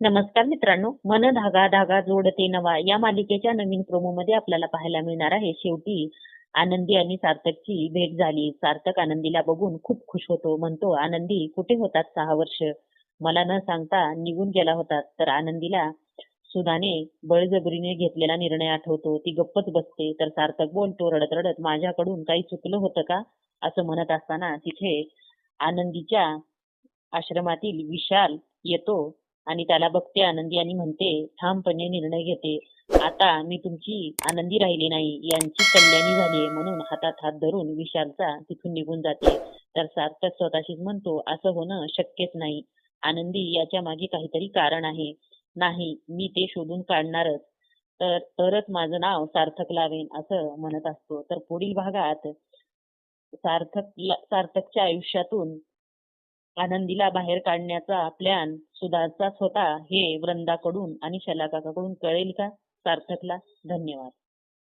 नमस्कार मित्रांनो मन धागा धागा जोडते नवा या मालिकेच्या नवीन प्रोमो मध्ये आपल्याला पाहायला मिळणार आहे. शेवटी आनंदी आणि सार्थकची भेट झाली. सार्थक आनंदीला बघून खूप खुश होतो. म्हणतो आनंदी कुठे होतात सहा वर्ष? मला न सांगता निघून गेला होता. तर आनंदीला सुधाने बळजबरीने घेतलेला निर्णय आठवतो. ती गप्पच बसते. तर सार्थक बोलतो रडत रडत माझ्याकडून काही चुकलं होतं का? असं म्हणत असताना तिथे आनंदीच्या आश्रमातील विशाल येतो. आणि त्याला बघते आनंदी आणि म्हणते ठामपणे निर्णय घेते. आता मी तुमची आनंदी राहिली नाही. यांची कल्याणी झाली म्हणून हातात हात धरून विशालचा तिथून निघून जाते. तर सार्थक स्वतःशीच म्हणतो असं होणं शक्यच नाही. आनंदी याच्या मागे काहीतरी कारण आहे. नाही मी ते शोधून काढणारच. तर तरच माझं नाव सार्थक लावेन असं म्हणत असतो. तर पुढील भागात सार्थक सार्थकच्या आयुष्यातून आनंदीला बाहेर काढण्याचा प्लॅन सुधाचाच होता हे वृंदाकडून आणि शलाकाकडून कळेल का? सार्थकला धन्यवाद.